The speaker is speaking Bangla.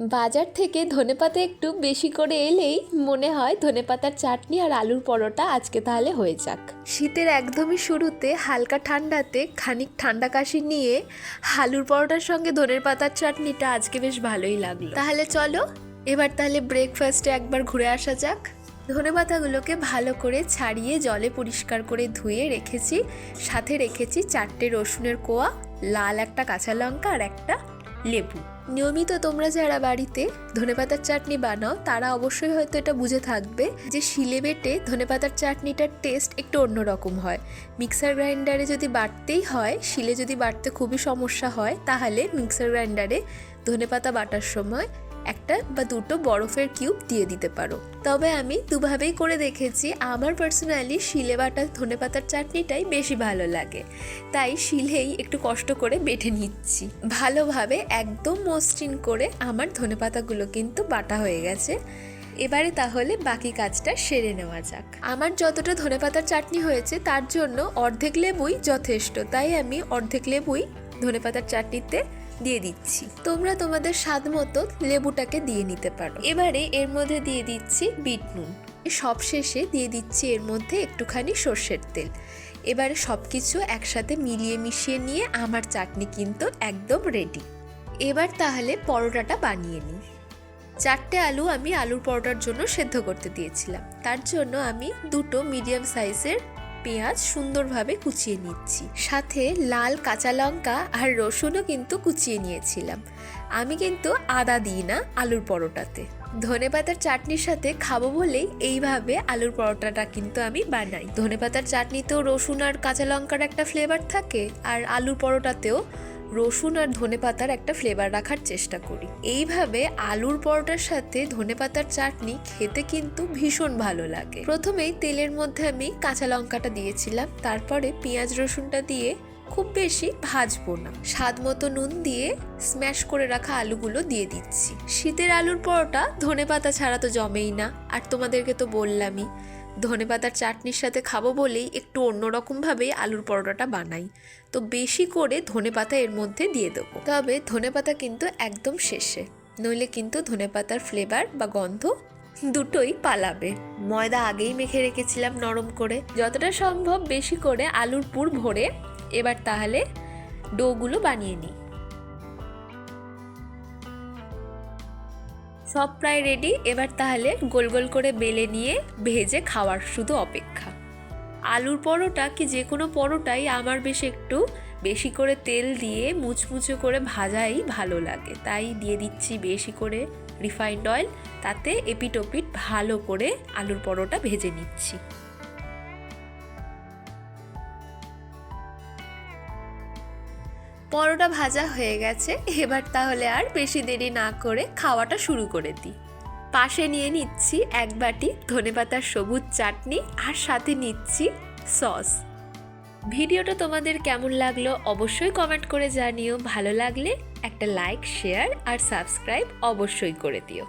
বাজার থেকে ধনেপাতা একটু বেশি করে এলেই মনে হয় ধনেপাতার চাটনি আর আলুর পরোটা আজকে তাহলে হয়ে যাক। শীতের একদমই শুরুতে হালকা ঠান্ডাতে খানিক ঠান্ডা কাশি নিয়ে আলুর পরোটার সঙ্গে ধনের পাতার চাটনিটা আজকে বেশ ভালোই লাগল। তাহলে চলো, এবার তাহলে ব্রেকফাস্টে একবার ঘুরে আসা যাক। ধনে পাতাগুলোকে ভালো করে ছাড়িয়ে জলে পরিষ্কার করে ধুয়ে রেখেছি, সাথে রেখেছি চারটে রসুনের কোয়া, লাল একটা কাঁচা লঙ্কা আর একটা লেবু। নিয়মিত তোমরা যারা বাড়িতে ধনেপাতার চাটনি বানাও, তারা অবশ্যই হয়তো এটা বুঝে থাকবে যে শিলে বেটে ধনেপাতার চাটনিটার টেস্ট একটু অন্যরকম হয়। মিক্সার গ্রাইন্ডারে যদি বাটতেই হয়, শিলে যদি বাটতে খুবই সমস্যা হয়, তাহলে মিক্সার গ্রাইন্ডারে ধনেপাতা বাটার সময় একটা বা দুটো বরফের কিউব দিয়ে দিতে পারো। তবে আমি দুভাবেই করে দেখেছি, আমার পার্সোনালি শিলে বাটা ধনেপাতার চাটনিটাই বেশি ভালো লাগে। তাই শিলেই একটু কষ্ট করে বেটে নিচ্ছি। ভালোভাবে একদম মসৃণ করে আমার ধনেপাতাগুলো কিন্তু বাটা হয়ে গেছে। এবারে তাহলে বাকি কাজটা সেরে নেওয়া যাক। আমার যতটা ধনেপাতার চাটনি হয়েছে, তার জন্য অর্ধেক লেবুই যথেষ্ট। তাই আমি অর্ধেক লেবুই ধনেপাতার চাটনিতে দিয়ে দিচ্ছি। তোমরা তোমাদের স্বাদ মতো লেবুটাকে দিয়ে নিতে পারো। এবারে এর মধ্যে দিয়ে দিচ্ছি বিট নুন। সব শেষে দিয়ে দিচ্ছি এর মধ্যে একটুখানি সর্ষের তেল। এবারে সব কিছু একসাথে মিলিয়ে মিশিয়ে নিয়ে আমার চাটনি কিন্তু একদম রেডি এবার তাহলে পরোটাটা বানিয়ে নিই। চারটে আলু আমি আলুর পরোটার জন্য সেদ্ধ করতে দিয়েছিলাম। তার জন্য আমি দুটো মিডিয়াম সাইজের পেঁয়াজ সুন্দরভাবে কুচিয়ে নিচ্ছি। সাথে লাল কাঁচা লঙ্কা আর রসুনও কিন্তু কুচিয়ে নিয়েছিলাম। আমি কিন্তু আদা দিই না আলুর পরোটাতে। ধনেপাতার চাটনির সাথে খাব বলেই এইভাবে আলুর পরোটাটা কিন্তু আমি বানাই। ধনেপাতার চাটনিতেও রসুন আর কাঁচা লঙ্কার একটা ফ্লেভার থাকে আর আলুর পরোটাতেও রসুন আর ধনেপাতার একটা ফ্লেভার রাখার চেষ্টা করি। এইভাবে আলুর পরোটার সাথে ধনেপাতার চাটনি খেতে কিন্তু ভীষণ ভালো লাগে। প্রথমেই তেলের মধ্যে আমি কাঁচা লঙ্কাটা দিয়েছিলাম, তারপরে পেঁয়াজ রসুনটা দিয়ে খুব বেশি ভাজবো না। স্বাদ মতো নুন দিয়ে স্ম্যাশ করে রাখা আলুগুলো দিয়ে দিচ্ছি। শীতের আলুর পরোটা ধনেপাতা ছাড়া তো জমেই না, আর তোমাদেরকে তো বললামই। ধনেপাতার চাটনির সাথে খাব বলেই একটু অন্যরকমভাবেই আলুর পরোটাটা বানাই। তো বেশি করে ধনেপাতা এর মধ্যে দিয়ে দেবো। তবে ধনেপাতা কিন্তু একদম শেষে। নইলে কিন্তু ধনেপাতার ফ্লেভার বা গন্ধ দুটোই পালাবে। ময়দা আগেই মেখে রেখেছিলাম নরম করে। যতটা সম্ভব বেশি করে আলুর পুর ভরে এবার তাহলে ডোগুলো বানিয়ে নিই। সব প্রায় রেডি এবার তাহলে গোল গোল করে বেলে নিয়ে ভেজে খাওয়ার শুধু অপেক্ষা। আলুর পরোটা কি যে কোনো পরোটাই আমার বেশ একটু বেশি করে তেল দিয়ে মুচমুচে করে ভাজাই ভালো লাগে। তাই দিয়ে দিচ্ছি বেশি করে রিফাইন্ড অয়েল তাতে এপিটোপিট ভালো করে আলুর পরোটা ভেজে নিচ্ছি। পরোটা ভাজা হয়ে গেছে। এবার তাহলে আর বেশি দেরি না করে খাওয়াটা শুরু করে দিই। পাশে নিয়ে নিচ্ছি এক বাটি ধনেপাতার সবুজ চাটনি আর সাথে নিচ্ছি সস। ভিডিওটা তোমাদের কেমন লাগল অবশ্যই কমেন্ট করে জানিও। ভালো লাগলে একটা লাইক, শেয়ার আর সাবস্ক্রাইব অবশ্যই করে দিও।